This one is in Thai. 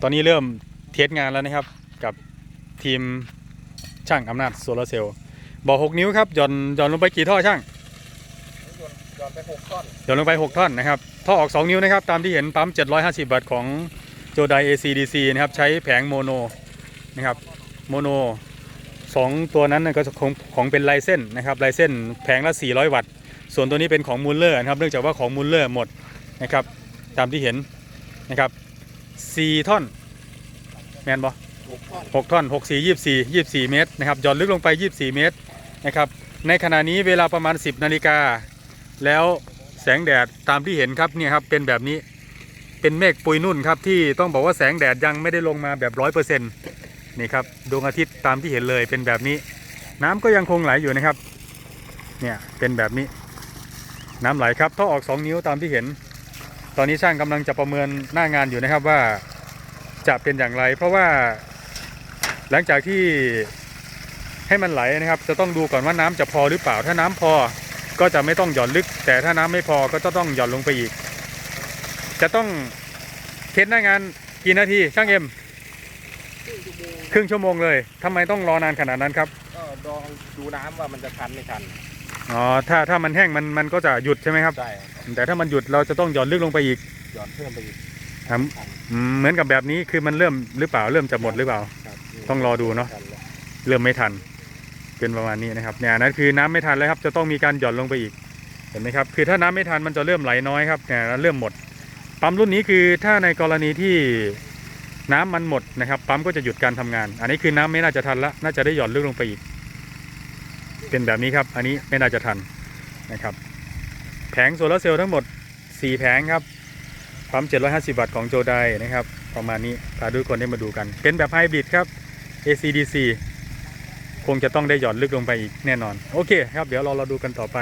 ตอนนี้เริ่มเทสงานแล้วนะครับ กับทีมช่างอำนาจโซลาร์เซลล์บอกหกนิ้วครับหย่อนหย่อนลงไปกี่ท่อช่างย้อนไปหกท่อนหย่อนลงไป6ท่อนนะครับท่อออก2นิ้วนะครับตามที่เห็นปั๊ม750วัตต์ของโจได ACDC นะครับใช้แผงโมโนนะครับโมโน2ตัวนั้นนะก็ของของเป็นไลเส้นนะครับไลเส้นแผงละ 400 วัตต์ ส่วนตัวนี้เป็นของมูลเลอร์นะครับเนื่องจากว่าของมูลเลอร์หมดนะครับตามที่เห็นนะครับ 4ท่อนแมนบอหกท่อนหกท่อนหกสี่ยี่สี่ยี่สี่เมตรนะครับหย่อนลึกลงไปยี่สี่เมตรนะครับในขณะนี้เวลาประมาณ 10นาฬิกาแล้วแสงแดดตามที่เห็นครับเนี่ยครับเป็นแบบนี้เป็นเมฆปุยนุ่นครับที่ต้องบอกว่าแสงแดดยังไม่ได้ลงมาแบบร้อยเปอร์เซ็นต์นี่ครับดวงอาทิตย์ตามที่เห็นเลยเป็นแบบนี้ น้ำก็ยังคงไหลอยู่นะครับเนี่ยเป็นแบบนี้ น้ำไหลครับท่อออก 2 นิ้วตามที่เห็น ตอนนี้ช่างกำลังจะประเมินหน้างานอยู่นะครับว่าจะเป็นอย่างไร เพราะว่าหลังจากที่ให้มันไหลนะครับ จะต้องดูก่อนว่าน้ำจะพอหรือเปล่า ถ้าน้ำพอก็จะไม่ต้องหย่อนลึก แต่ถ้าน้ำไม่พอก็จะต้องหย่อนลงไปอีก จะต้องเทสหน้างานกี่นาทีช่างเอ็มครึ่งชั่วโมงเลยทำไมต้องรอนานขนาดนั้นครับก็ลองดูน้ำว่ามันจะทันไม่ทัน อ๋อถ้าถ้ามันแห้งมันมันก็จะหยุดใช่ไหมครับ ใช่แต่ถ้ามันหยุดเราจะต้องหย่อนลึกลงไปอีกย้อนเพิ่มไปอีกครับทันอืมเหมือนกับแบบนี้คือมันเริ่มหรือเปล่าเริ่มจะหมดหรือเปล่า ครับต้องรอดูเนอะทัแล้วเริ่มไม่ทัน เป็นประมาณนี้นะครับเนี่ยนั่นคือน้ำไม่ทันแล้วครับ จะต้องมีการหย่อนลงไปอีก เห็นไหมครับ คือถ้าน้ำไม่ทันมันจะเริ่มไหลน้อยครับเนี่ยแล้วเริ่มหมด ปั๊มรุ่นนี้คือถ้าในกรณีที่น้ำมันหมดนะครับ ปั๊มก็จะหยุดการทำงาน อันนี้คือน้ำไม่น่าจะทันละ น่าจะได้หย่อนลึกลงไปอีก เป็นแบบนี้ครับ อันนี้ไม่น่าจะทันนะครับ แผงโซลาเซลล์ทั้งหมด 4 แผงครับปั๊ม 750 วัตต์ของโจไดนะครับ ประมาณนี้พาทุกคนได้มาดูกัน เป็นแบบไฮบริดครับ ACDC คงจะต้องได้หย่อนลึกลงไปอีกแน่นอน โอเคครับ เดี๋ยวเราเราดูกันต่อไป